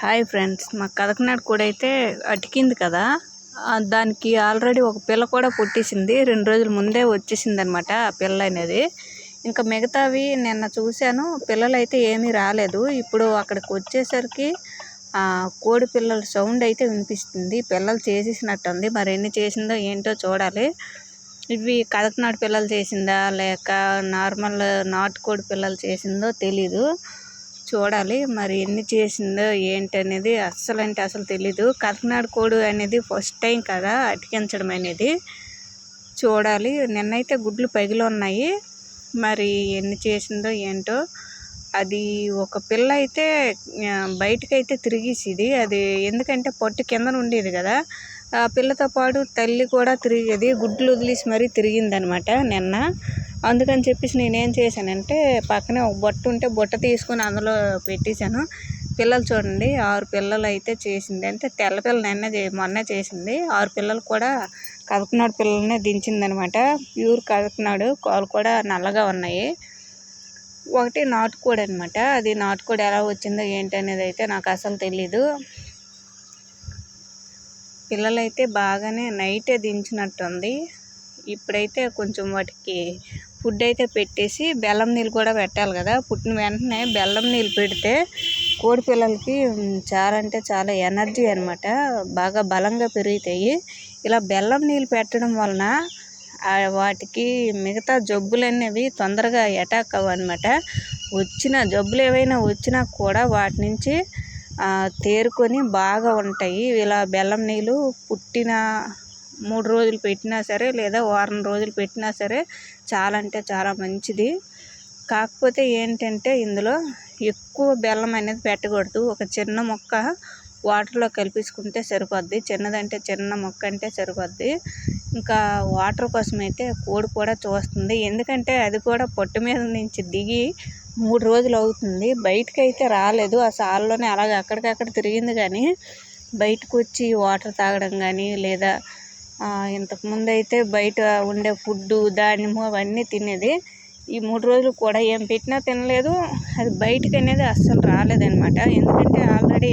Hi friends మా కదకనాడు కూడా అయితే అటికింది కదా దానికి ఆల్రెడీ ఒక పిల్ల కూడా పుట్టేసింది. రెండు రోజుల ముందే వచ్చేసింది అనమాట ఆ పిల్ల అనేది. ఇంకా మిగతావి నిన్న చూశాను పిల్లలు అయితే ఏమీ రాలేదు. ఇప్పుడు అక్కడికి వచ్చేసరికి కోడి పిల్లల సౌండ్ అయితే వినిపిస్తుంది. పిల్లలు చేసేసినట్టుంది. మరి ఎన్ని చేసిందో ఏంటో చూడాలి. ఇవి కదకనాడు పిల్లలు చేసిందా లేక నార్మల్ నాటుకోడి పిల్లలు చేసిందో తెలీదు. చూడాలి. మరి ఎన్ని చేసిందో ఏంటి అనేది అస్సలు అంటే అసలు తెలీదు. కాకినాడ కోడి అనేది ఫస్ట్ టైం కదా అతికించడం అనేది. చూడాలి. నిన్నైతే గుడ్లు పగిలి ఉన్నాయి. మరి ఎన్ని చేసిందో ఏంటో. అది ఒక పిల్ల అయితే బయటకైతే తిరిగేసిది. అది ఎందుకంటే పొట్టు కింద ఉండేది కదా. ఆ పిల్లతో పాటు తల్లి కూడా తిరిగేది. గుడ్లు వదిలేసి మరీ తిరిగిందనమాట నిన్న. అందుకని చెప్పేసి నేనేం చేశానంటే పక్కనే ఒక బొట్ట ఉంటే బొట్ట తీసుకొని అందులో పెట్టేశాను. పిల్లలు చూడండి ఆరు పిల్లలు అయితే చేసింది. అంటే తెల్ల పిల్ల నిన్న మొన్న చేసింది. ఆరు పిల్లలు కూడా కదకనాడు పిల్లలనే దించిందనమాట. ప్యూర్ కదకనాడు కాలు కూడా నల్లగా ఉన్నాయి. ఒకటి నాటుకోడి అనమాట. అది నాటుకోడి ఎలా వచ్చిందో ఏంటి అనేది అయితే నాకు అసలు తెలీదు. పిల్లలైతే బాగానే నైటే దించినట్టుంది. ఇప్పుడైతే కొంచెం వాటికి ఫుడ్ అయితే పెట్టేసి బెల్లం నీళ్ళు కూడా పెట్టాలి కదా. పుట్టిన వెంటనే బెల్లం నీళ్ళు పెడితే కోడి పిల్లలకి చాలా అంటే చాలా ఎనర్జీ అనమాట బాగా బలంగా పెరుగుతాయి. ఇలా బెల్లం నీళ్ళు పెట్టడం వలన వాటికి మిగతా జబ్బులు అనేవి తొందరగా అటాక్ అవ్వనమాట వచ్చిన జబ్బులు ఏవైనా వచ్చినా కూడా వాటి నుంచి తేరుకొని బాగా ఉంటాయి. ఇలా బెల్లం నీళ్ళు పుట్టిన మూడు రోజులు పెట్టినా సరే లేదా వారం రోజులు పెట్టినా సరే చాలా అంటే చాలా మంచిది. కాకపోతే ఏంటంటే ఇందులో ఎక్కువ బెల్లం అనేది పెట్టకూడదు. ఒక చిన్న మొక్క వాటర్లో కలిపించుకుంటే సరిపోద్ది. చిన్నదంటే చిన్న మొక్క అంటే సరిపోద్ది. ఇంకా వాటర్ కోసం అయితే కోడి కూడా చూస్తుంది. ఎందుకంటే అది కూడా పొట్టు మీద నుంచి దిగి మూడు రోజులు అవుతుంది. బయటకు అయితే రాలేదు. ఆ సాల్లోనే అలాగ అక్కడికక్కడ తిరిగింది కానీ బయటకు వచ్చి వాటర్ తాగడం కానీ లేదా ఇంతకుముందు అయితే బయట ఉండే ఫుడ్డు ధాన్యము అవన్నీ తినేది. ఈ మూడు రోజులు కూడా ఏం పెట్టినా తినలేదు. అది బయటకు అనేది అస్సలు రాలేదనమాట ఎందుకంటే ఆల్రెడీ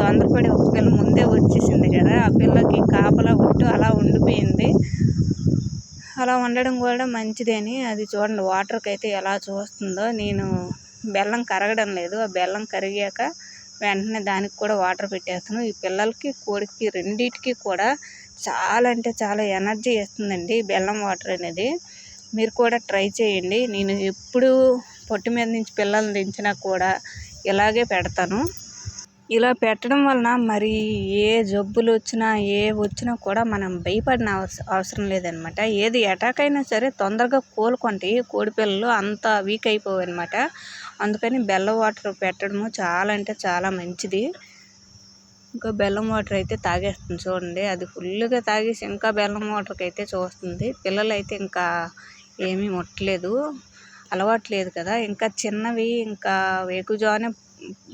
తొందరపడి ఒక పిల్ల ముందే వచ్చేసింది కదా. ఆ పిల్లకి కాపలా ఉంటూ అలా ఉండిపోయింది. అలా ఉండడం కూడా మంచిదని అది చూడండి వాటర్కి అయితే ఎలా చూస్తుందో. నేను బెల్లం కరగడం లేదు. ఆ బెల్లం కరిగాక వెంటనే దానికి కూడా వాటర్ పెట్టేస్తాను. ఈ పిల్లలకి కోడికి రెండింటికి కూడా చాలా అంటే చాలా ఎనర్జీ ఇస్తుందండి బెల్లం వాటర్ అనేది. మీరు కూడా ట్రై చేయండి. నేను ఎప్పుడు పొట్టి మీద నుంచి పిల్లల్ని దించినా కూడా ఇలాగే పెడతాను. ఇలా పెట్టడం వలన మరి ఏ జబ్బులు వచ్చినా ఏ వచ్చినా కూడా మనం భయపడిన అవసరం లేదనమాట. ఏది అటాక్ అయినా సరే తొందరగా కోలుకుంటాయి కోడి పిల్లలు అంత వీక్ అయిపోవు అనమాట అందుకని బెల్లం వాటర్ పెట్టడము చాలా అంటే చాలా మంచిది. ఇంకా బెల్లం వాటర్ అయితే తాగేస్తుంది చూడండి. అది ఫుల్గా తాగేసి ఇంకా బెల్లం వాటర్కి అయితే చూస్తుంది. పిల్లలైతే ఇంకా ఏమీ ముట్టలేదు. అలవాటు లేదు కదా. ఇంకా చిన్నవి ఇంకా వేకుజానే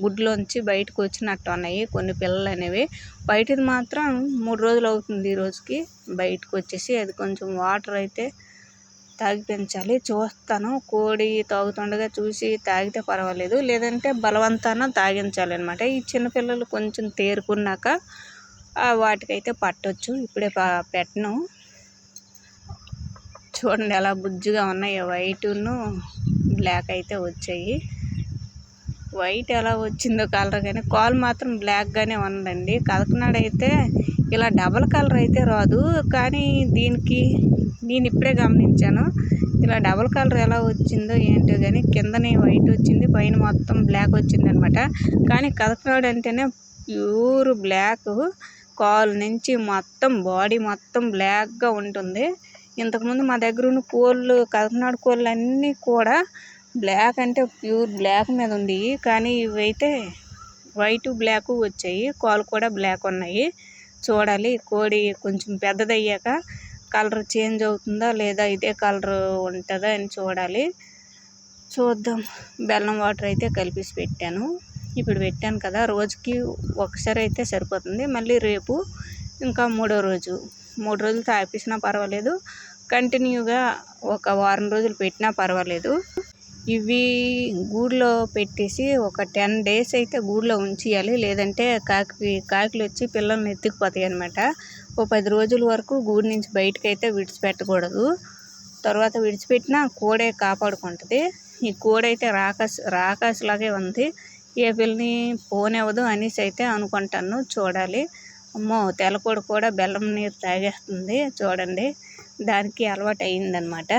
గుడ్లోంచి బయటకు వచ్చినట్టు ఉన్నాయి. కొన్ని పిల్లలు అనేవి. బయటది మాత్రం మూడు రోజులు అవుతుంది ఈ రోజుకి బయటకు వచ్చేసి. అది కొంచెం వాటర్ అయితే తాగి పెంచాలి. చూస్తాను. కోడి తాగుతుండగా చూసి తాగితే పర్వాలేదు. లేదంటే బలవంతాన తాగించాలి అనమాట ఈ చిన్నపిల్లలు కొంచెం తేరుకున్నాక వాటికైతే పట్టొచ్చు. ఇప్పుడే పెట్టను. చూడండి ఎలా బుజ్జిగా ఉన్నాయో. వైటును బ్లాక్ అయితే వచ్చాయి. వైట్ ఎలా వచ్చిందో కలర్ కానీ కాల్ మాత్రం బ్లాక్గానే ఉందండి. కలకనాడ అయితే ఇలా డబల్ కలర్ అయితే రాదు. కానీ దీనికి నేను ఇప్పుడే గమనించాను. ఇలా డబల్ కలర్ ఎలా వచ్చిందో ఏంటో కానీ కిందనే వైట్ వచ్చింది. పైన మొత్తం బ్లాక్ వచ్చింది అనమాట కానీ కదకనాడు అంటేనే ప్యూర్ బ్లాక్ కాల్ నుంచి మొత్తం బాడీ మొత్తం బ్లాక్గా ఉంటుంది. ఇంతకుముందు మా దగ్గర ఉన్న కోళ్ళు కదకనాడు కోళ్ళు అన్నీ కూడా బ్లాక్ అంటే ప్యూర్ బ్లాక్ మీద ఉంది. కానీ ఇవైతే వైట్ బ్లాక్ వచ్చాయి. కాలు కూడా బ్లాక్ ఉన్నాయి. చూడాలి. కోడి కొంచెం పెద్దదయ్యాక కలర్ చేంజ్ అవుతుందా లేదా ఇదే కలర్ ఉంటుందా అని చూడాలి. చూద్దాం. బెల్లం వాటర్ అయితే కలిపేసి పెట్టాను. ఇప్పుడు పెట్టాను కదా. రోజుకి ఒకసారి అయితే సరిపోతుంది. మళ్ళీ రేపు ఇంకా మూడో రోజు. మూడు రోజులు తాపేసినా పర్వాలేదు. కంటిన్యూగా ఒక వారం రోజులు పెట్టినా పర్వాలేదు. ఇవి గూడులో పెట్టేసి ఒక టెన్ డేస్ అయితే గూడులో ఉంచేయాలి. లేదంటే కాకి కాకులు వచ్చి పిల్లల్ని ఎత్తుకుపోతాయి అనమాట ఓ పది రోజుల వరకు గూడు నుంచి బయటకు అయితే విడిచిపెట్టకూడదు. తర్వాత విడిచిపెట్టినా కోడే కాపాడుకుంటుంది. ఈ కోడైతే అయితే రాకాస్ ఉంది. ఏ పిల్లని పోనివ్వదు అనేసి అయితే అనుకుంటాను. చూడాలి. అమ్మో తెల్లకోడి కూడా బెల్లం నీరు తాగేస్తుంది. చూడండి. దానికి అలవాటు అయిందనమాట